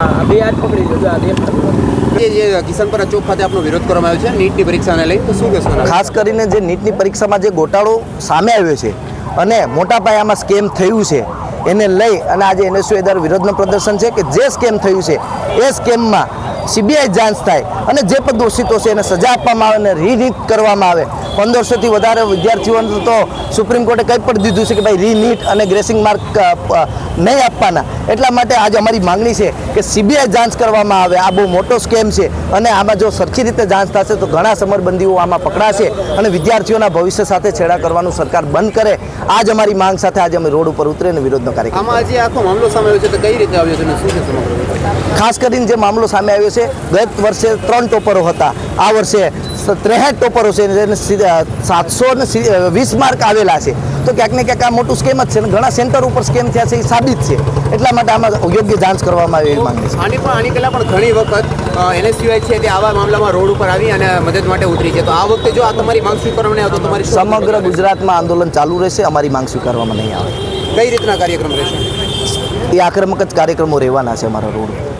બે હાથ પકડી લીધો આ દેશ એ જે કિશનપરા ચોક ખાતે આપનો વિરોધ કરવામાં આવ્યો છે નીટની પરીક્ષાને લઈ તો શું કહેશો? ખાસ કરીને જે નીટની પરીક્ષામાં જે ગોટાળો સામે આવ્યો છે અને મોટા પાયામાં સ્કેમ થયું છે એને લઈ અને આજે એનએસયુ દ્વારા વિરોધનું પ્રદર્શન છે કે જે સ્કેમ થયું છે એ સ્કેમમાં સીબીઆઈ જાંચ થાય અને જે પણ દોષિતો છે એને સજા આપવામાં આવે અને રીનીટ કરવામાં આવે. પંદરસોથી વધારે વિદ્યાર્થીઓને તો સુપ્રીમ કોર્ટે કંઈ પણ દીધું છે કે ભાઈ રીનીટ અને ગ્રેસિંગ માર્ક નહીં આપવાના. એટલા માટે આજે અમારી માંગણી છે કે સીબીઆઈ જાંચ કરવામાં આવે. આ બહુ મોટો સ્કેમ છે અને આમાં જો સરખી રીતે જાંચ થશે તો ઘણા સમરબંધીઓ આમાં પકડાશે અને વિદ્યાર્થીઓના ભવિષ્ય સાથે છેડા કરવાનું સરકાર બંધ કરે. આ જ અમારી માંગ સાથે આજે અમે રોડ ઉપર ઉતરીને વિરોધનો કાર્યક્રમ આમાં જે આખો મામલો સામે આવ્યો છે તો કઈ રીતે આવ્યો છે અને શું છે સમગ્ર ખાસ કરીને જે મામલો સામે આવ્યો છે ગત વર્ષે ત્રણ ટોપરો હતા. આ વર્ષે ત્રેસઠ ટોપરો છે જેને સાતસો ને વીસ માર્ક આવેલા છે. તો ક્યાંક ને ક્યાંક આ મોટું સ્કેમ જ છે અને ઘણા સેન્ટર ઉપર સ્કેમ થયા છે એ સાબિત છે. એટલા માટે આમાં યોગ્ય જાંચ કરવામાં આવે માંગે છે. આની પણ આની પહેલાં પણ ઘણી વખત એનએસયુઆઈ છે તે આવા મામલામાં રોડ ઉપર આવી અને મદદ માટે ઉતરી છે. તો આ વખતે જો આ તમારી માંગ સ્વીકારવામાં આવે તો તમારી સમગ્ર ગુજરાતમાં આંદોલન ચાલુ રહેશે અમારી માંગ સ્વીકારવામાં નહીં આવે. કઈ રીતના કાર્યક્રમ રહેશે? એ આક્રમક જ કાર્યક્રમો રહેવાના છે અમારા રોડ